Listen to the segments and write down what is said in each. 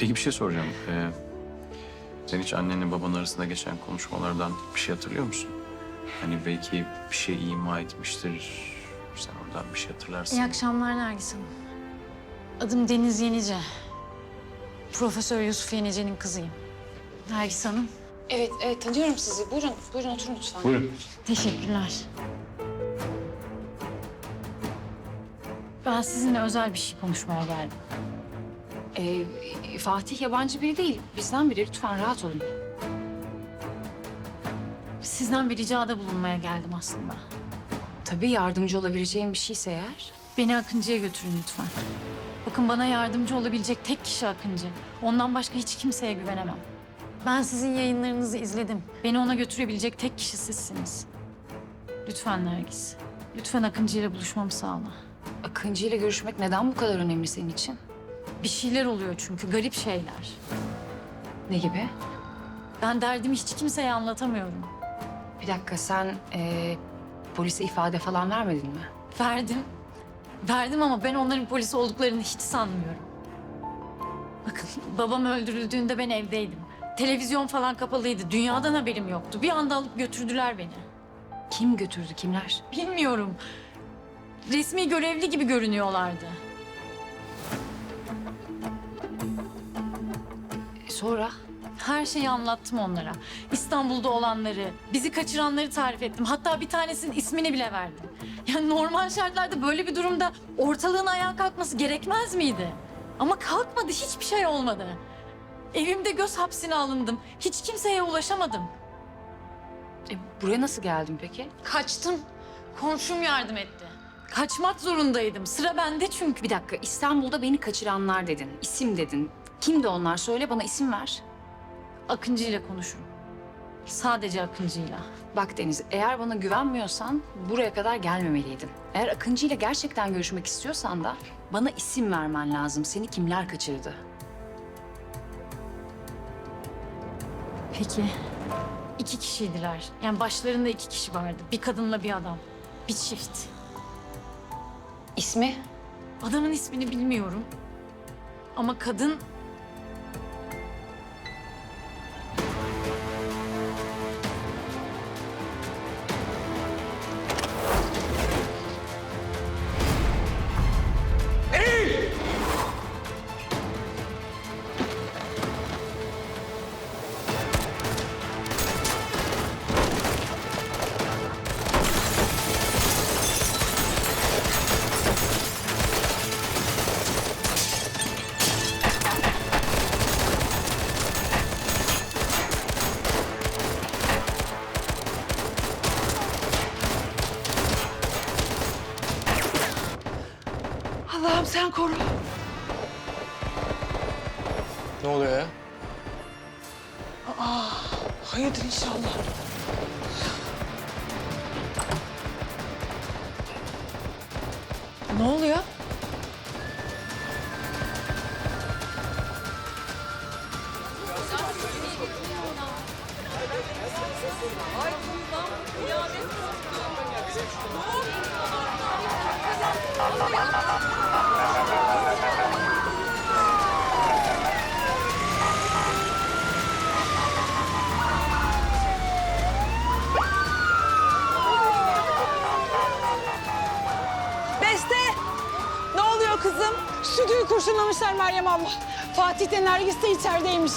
Peki bir şey soracağım. Ee, sen hiç annenle baban arasında geçen konuşmalardan bir şey hatırlıyor musun? Hani belki bir şey ima etmiştir. Sen oradan bir şey hatırlarsın. İyi akşamlar Nergis Hanım. Adım Deniz Yenice. Profesör Yusuf Yenice'nin kızıyım. Nergis Hanım. Evet, evet tanıyorum sizi. Buyurun, buyurun oturun lütfen. Buyurun. Teşekkürler. Ben sizinle özel bir şey konuşmaya geldim. Ee, Fatih yabancı biri değil. Bizden biri. Lütfen rahat olun. Sizden bir ricada bulunmaya geldim aslında. Tabii yardımcı olabileceğim bir şeyse eğer. Beni Akıncı'ya götürün lütfen. Bakın bana yardımcı olabilecek tek kişi Akıncı. Ondan başka hiç kimseye güvenemem. Ben sizin yayınlarınızı izledim. Beni ona götürebilecek tek kişi sizsiniz. Lütfen Nergis. Lütfen Akıncı ile buluşmamı sağla. Akıncı ile görüşmek neden bu kadar önemli senin için? Bir şeyler oluyor çünkü garip şeyler. Ne gibi? Ben derdimi hiç kimseye anlatamıyorum. Bir dakika sen ee, polise ifade falan vermedin mi? Verdim. Verdim ama ben onların polis olduklarını hiç sanmıyorum. Bakın babam öldürüldüğünde ben evdeydim. Televizyon falan kapalıydı. Dünyadan haberim yoktu. Bir anda alıp götürdüler beni. Kim götürdü, kimler? Bilmiyorum. Resmi görevli gibi görünüyorlardı. Sonra? Her şeyi anlattım onlara. İstanbul'da olanları, bizi kaçıranları tarif ettim. Hatta bir tanesinin ismini bile verdim. Yani normal şartlarda böyle bir durumda ortalığın ayağa kalkması gerekmez miydi? Ama kalkmadı, hiçbir şey olmadı. Evimde göz hapsine alındım. Hiç kimseye ulaşamadım. E, buraya nasıl geldin peki? Kaçtım. Komşum yardım etti. Kaçmak zorundaydım. Sıra bende çünkü. Bir dakika, İstanbul'da beni kaçıranlar dedin, isim dedin. Kimdi onlar? Söyle bana isim ver. Akıncı ile konuşurum. Sadece Akıncı'yla. Bak Deniz, eğer bana güvenmiyorsan buraya kadar gelmemeliydin. Eğer Akıncı ile gerçekten görüşmek istiyorsan da bana isim vermen lazım. Seni kimler kaçırdı? Peki. İki kişiydiler. Yani başlarında iki kişi vardı. Bir kadınla bir adam. Bir çift. İsmi? Adamın ismini bilmiyorum. Ama kadın... sen koru. Ne oluyor ya? Hayırdır inşallah. Ne oluyor? Beste! Ne oluyor kızım? Stüdyoyu kurşunlamışlar Meryem abla. Fatih de Nergis de içerideymiş.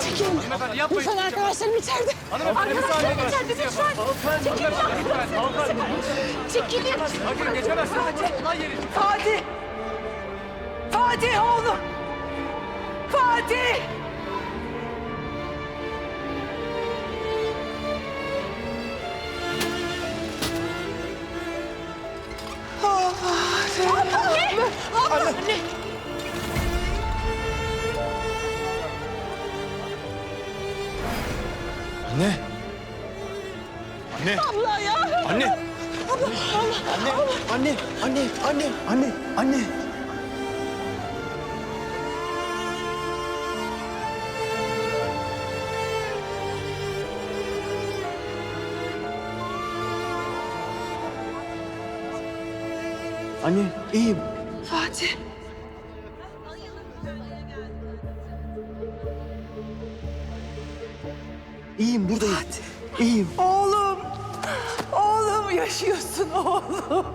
Çekilin. Hanımefendi yapmayın. Lütfen arkadaşlarım içeride. Hanımefendi Arkadaşlarım içeride lütfen. Çekilin. Hanımefendi. Çekilin. Bakın geçemezsiniz. Olay yeri. Fatih. Fatih oğlum. Fatih. Fatih. Abla. Abla. Anne. Abla. Anne. Anne. Anne. Abla ya. Anne. Abla. Anne. Anne. Anne. Anne. Anne. Anne. Anne iyiyim. Fatih. İyiyim buradayım. İyiyim. Oğlum. Oğlum yaşıyorsun oğlum.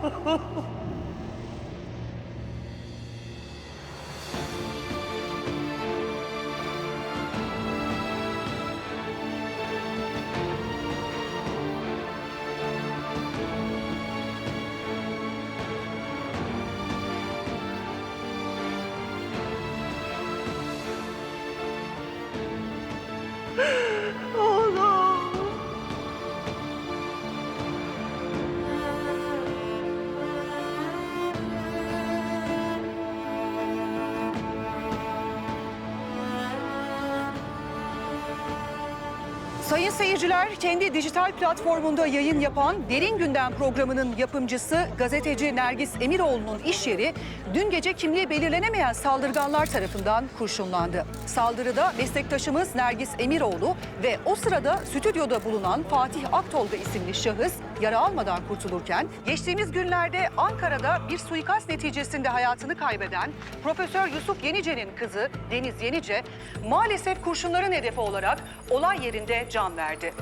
Sayın seyirciler, kendi dijital platformunda yayın yapan Derin Gündem programının yapımcısı gazeteci Nergis Emiroğlu'nun iş yeri dün gece kimliği belirlenemeyen saldırganlar tarafından kurşunlandı. Saldırıda meslektaşımız Nergis Emiroğlu ve o sırada stüdyoda bulunan Fatih Aktolga isimli şahıs yara almadan kurtulurken geçtiğimiz günlerde Ankara'da bir suikast neticesinde hayatını kaybeden Profesör Yusuf Yenice'nin kızı Deniz Yenice maalesef kurşunların hedefi olarak olay yerinde can verdi.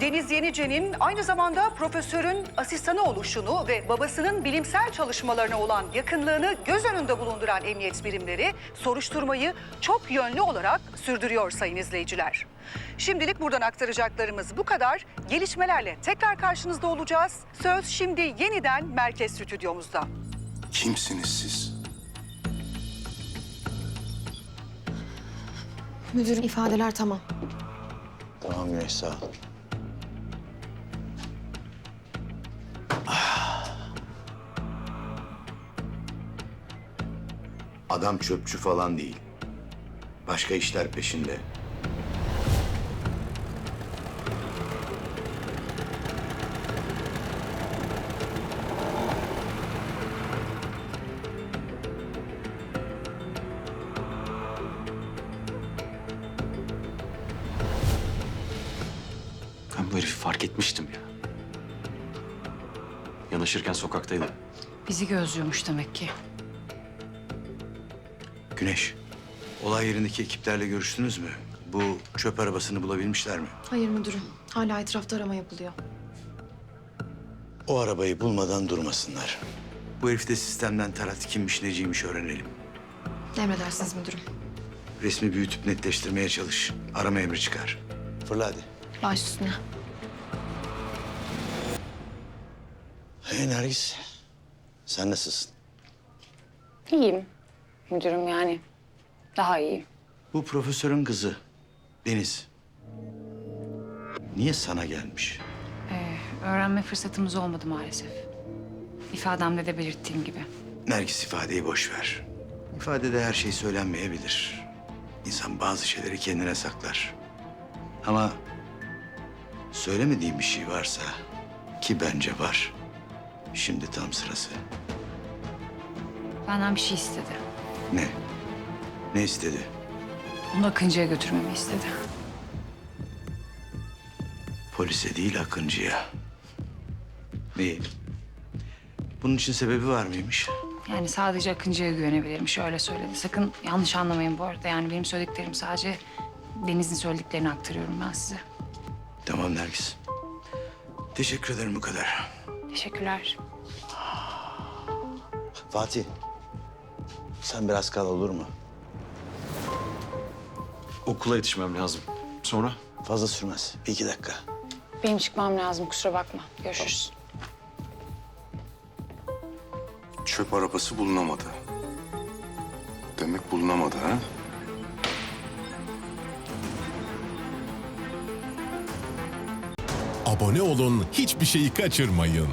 Deniz Yenice'nin aynı zamanda profesörün asistanı oluşunu ve babasının bilimsel çalışmalarına olan yakınlığını göz önünde bulunduran emniyet birimleri soruşturmayı çok yönlü olarak sürdürüyor sayın izleyiciler. Şimdilik buradan aktaracaklarımız bu kadar. Gelişmelerle tekrar karşınızda olacağız. Söz şimdi yeniden merkez stüdyomuzda. Kimsiniz siz? Müdürüm ifadeler tamam. Tamam Güneş Adam çöpçü falan değil. Başka işler peşinde. Ben bu herifi fark etmiştim ya. Yanaşırken sokaktaydı. Bizi gözlüyormuş demek ki. Güneş, olay yerindeki ekiplerle görüştünüz mü? Bu çöp arabasını bulabilmişler mi? Hayır müdürüm. Hala etrafta arama yapılıyor. O arabayı bulmadan durmasınlar. Bu herif de sistemden tarat kimmiş neciymiş öğrenelim. Emredersiniz müdürüm. Resmi büyütüp netleştirmeye çalış. Arama emri çıkar. Fırla hadi. Baş üstüne. Hey Nergis, sen nasılsın? İyiyim müdürüm yani. Daha iyiyim. Bu profesörün kızı Deniz. Niye sana gelmiş? Ee, öğrenme fırsatımız olmadı maalesef. İfademde de belirttiğim gibi. Nergis ifadeyi boş ver. İfadede her şey söylenmeyebilir. İnsan bazı şeyleri kendine saklar. Ama söylemediğim bir şey varsa ki bence var. Şimdi tam sırası. Benden bir şey istedi. Ne? Ne istedi? Onu Akıncı'ya götürmemi istedi. Polise değil Akıncı'ya. İyi. Bunun için sebebi var mıymış? Yani sadece Akıncı'ya güvenebilirmiş öyle söyledi. Sakın yanlış anlamayın bu arada. Yani benim söylediklerim sadece Deniz'in söylediklerini aktarıyorum ben size. Tamam Nergis. Teşekkür ederim bu kadar. Teşekkürler. Fatih. Sen biraz kal olur mu? Okula yetişmem lazım. Sonra? Fazla sürmez. Bir iki dakika. Benim çıkmam lazım kusura bakma. Görüşürüz. Çöp arabası bulunamadı. Demek bulunamadı ha? Abone olun, hiçbir şeyi kaçırmayın.